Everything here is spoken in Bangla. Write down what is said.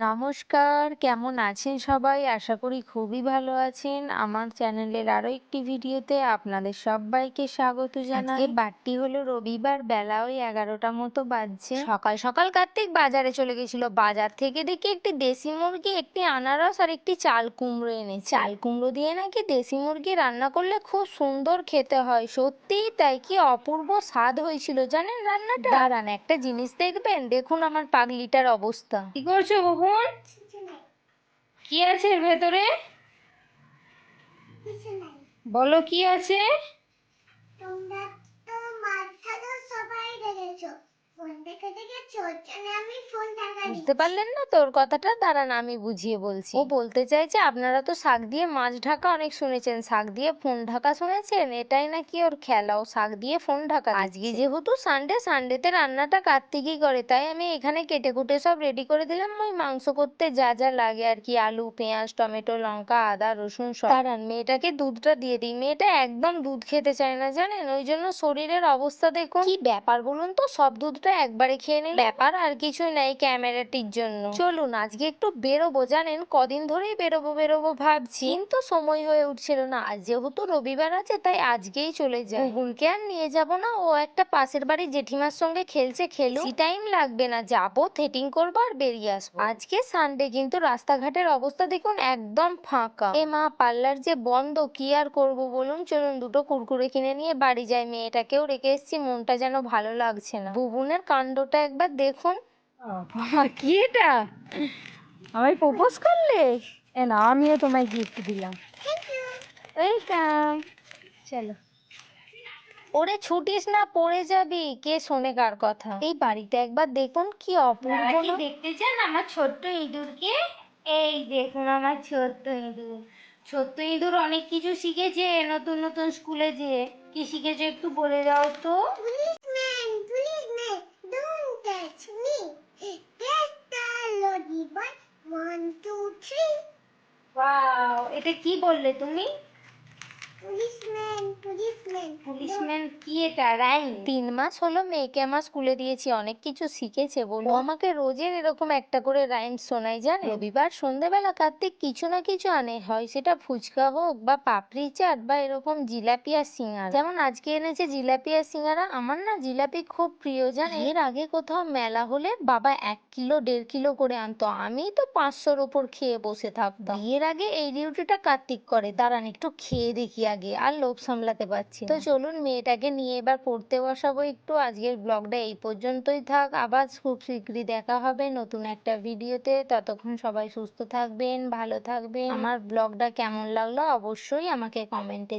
নমস্কার কেমন আছেন সবাই? আশা করি খুবই ভালো আছেন। আমার চ্যানেলের আরও একটি ভিডিওতে আপনাদের সবাইকে স্বাগত জানাই। বারটি হলো রবিবার বেলা ওই এগারোটা মতো বাজছে। সকাল সকাল কার্তিক বাজারে চলে গেছিল। বাজার থেকে দেখি একটি দেশি মুরগি একটি আনারস আর একটি চাল কুমড়ো এনে চাল কুমড়ো দিয়ে নাকি দেশি মুরগি রান্না করলে খুব সুন্দর খেতে হয়। সত্যিই তাই কি অপূর্ব স্বাদ হয়েছিল জানেন রান্নাটা? দাঁড়ান একটা জিনিস দেখবেন? দেখুন আমার পাগলিটার অবস্থা। কি করছ বাবুন কি আছে এর ভেতরে? বলো কি আছে তোমরা তো মাঝখানে সবাই দেখেছ ফোন দেখে দেখে চোখে আমি ফোন দেখা বুঝতে পারলেন না? তোর কথাটা দাঁড়ান আমি বুঝিয়ে বলছি। ও বলতে চাইছে আপনারা তো শাক দিয়ে মাছ ঢাকা অনেক শুনেছেন। শাক দিয়ে ফোন ঢাকা শুনেছেন? এটাই নাকি ওর খেলা ও শাক দিয়ে ফোন ঢাকা আজকে যেহেতু সানডে সানডেতে রান্নাটা কার্তিকই করে তাই আমি এখানে কেটে কুটে সব রেডি করে দিলাম। ওই মাংস করতে যা যা লাগে আর কি আলু পেঁয়াজ টমেটো লঙ্কা আদা রসুন সব। দাঁড়ান মেয়েটাকে দুধটা দিয়ে দিই। মেয়েটা একদম দুধ খেতে চায় না জানেন? ওই জন্য শরীরের অবস্থা দেখুন। কি ব্যাপার বলুন তো? সব দুধটা একবারে খেয়ে নিন ব্যাপার আর কিছুই নাই ক্যামেরাটির জন্য। চলুন আজকে একটু বেরোবো জানেন? কদিন ধরেই বেরোবো বেরোবো ভাবছি। কিন্তু সময় হয়ে উঠছিল না। আজ যেহেতু রবিবার আছে তাই আজকেই চলে যাই। গুগলকে আর নিয়ে যাব না। ও একটা পাশের বাড়ির জেঠিমার সঙ্গে খেলছে খেলুক। টাইম লাগবে না। যাব থেটিং করব আর বেরিয়ে আসব। আজকে সানডে কিন্তু রাস্তাঘাটের অবস্থা দেখুন একদম ফাঁকা। এ মা পার্লার যে বন্ধ কি আর করব বলুন? চলুন দুটো কুরকুরে কিনে নিয়ে বাড়ি যাই। মেয়েটাকেও রেখে এসেছি মনটা যেন ভালো লাগছে না। বুবুনের কাণ্ডটা একবার দেখুন। বাবা কি এটা? আমায় প্রপোজ করলে? এ না আমিও তোমায় গিফট দিলাম। ওয়েলকাম চলো। ওরে ছুটিস না পড়ে যাবি। কে শোনে কার কথা? এই বাড়িটা একবার দেখুন কি অপূর্ব না? দেখতে চান আমার ছোট্ট ইঁদুরকে? এই দেখুন আমার ছোট্ট ইঁদুর। ছোট্ট ইঁদুর অনেক কিছু শিখেছে নতুন নতুন স্কুলে যেয়ে। কি শিখেছে একটু বলে দাও তো। ওয়াও এটা কি বললে তুমি? পুলিশম্যান কি এটা? রাইম তিন মাস হলো মেয়েকে আমার স্কুলে দিয়েছি অনেক কিছু শিখেছে বলো আমাকে রোজের এরকম একটা করে রাইমস শোনায় জানে রবিবার সন্ধেবেলা কার্তিক কিছু না কিছু আনে। হয় সেটা ফুচকা হোক বা পাপড়ি চাট বা এরকম জিলাপি আর সিঙ্গারা। যেমন আজকে এনেছে জিলাপি আর সিঙ্গারা। আমার না জিলাপি খুব প্রিয় জানে এর আগে কোথাও মেলা হলে বাবা এক কিলো দেড় কিলো করে আনতো। আমি তো পাঁচশোর ওপর খেয়ে বসে থাকতাম। বিয়ের আগে এই ডিউটিটা কার্তিক করে। দাঁড়ান একটু খেয়ে দেখি। আগে আর লোভ সামলাতে পারছি। তো চলুন মেয়েটাকে নিয়ে এবার পড়তে বসাবো একটু। আজকের ব্লগটা এই পর্যন্তই থাক। আবার খুব শীঘ্রই দেখা হবে নতুন একটা ভিডিওতে। ততক্ষণ সবাই সুস্থ থাকবেন ভালো থাকবেন। আমার ব্লগটা কেমন লাগল অবশ্যই আমাকে কমেন্টে